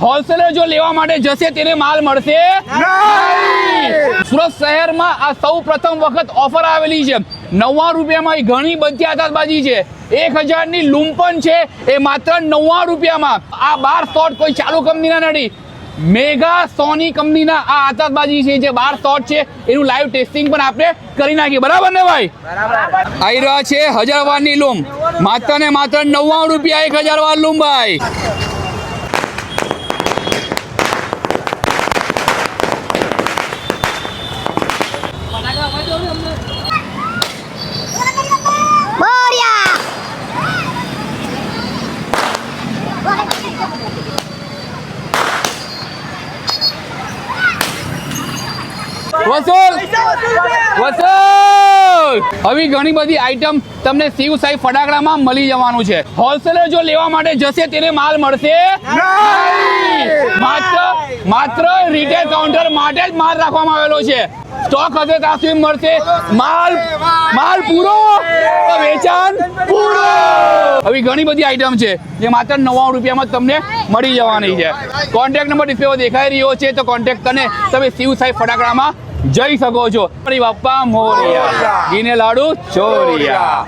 Wholesaler જો લેવા માટે જશે, તેને માલ મળશે સુરત શહેરમાં આ સૌ પ્રથમ વખત ઓફર આવેલી છે. નવ્વાણું રૂપિયામાં ઘણી બધી આતાતબાજી છે. એક હજારની લુંપન છે, એ માત્ર નવ્વાણું રૂપિયામાં. આ બાર શોટ કોઈ ચાલુ કંપનીના નથી. મેગા સોની કંપનીના આ આતાતબાજી છે, જે બાર શોટ છે, એનું લાઈવ ટેસ્ટિંગ પણ આપણે કરી નાખીએ. બરાબર ને ભાઈ? આવી રહ્યા છે હજાર વારની લૂમ માત્ર ને માત્ર નવ્વાણું રૂપિયા એક હજાર વાર લૂમ ભાઈ. વસૂલ! વસૂલ આવી ઘણી બધી આઈટમ તમને શિવ સાઈ ફટાકડામાં મળી જવાનું છે. હોલસેલર જો લેવા માટે જશે તેને માલ મળશે? માત્ર માત્ર રિટેલ કાઉન્ટર માટે જ માલ રાખવામાં આવેલો છે. સ્ટોક હશે ત્યાં સુધી મળશે? માલ માલ પૂરો! વેચાણ પૂરો! આવી ઘણી બધી આઈટમ છે જે માત્ર નવ્વાણું રૂપિયામાં તમને મળી જવાની છે. કોન્ટેક્ટ નંબર ડિસ્પ્લે દેખાઈ રહ્યો છે તો કોન્ટેક્ટ કરીને તમે શિવ સાહેબ ફટાકડામાં જઈ શકો છો. મારી બાપ્પા મોરિયા. ઘીને લાડુ ચોરિયા.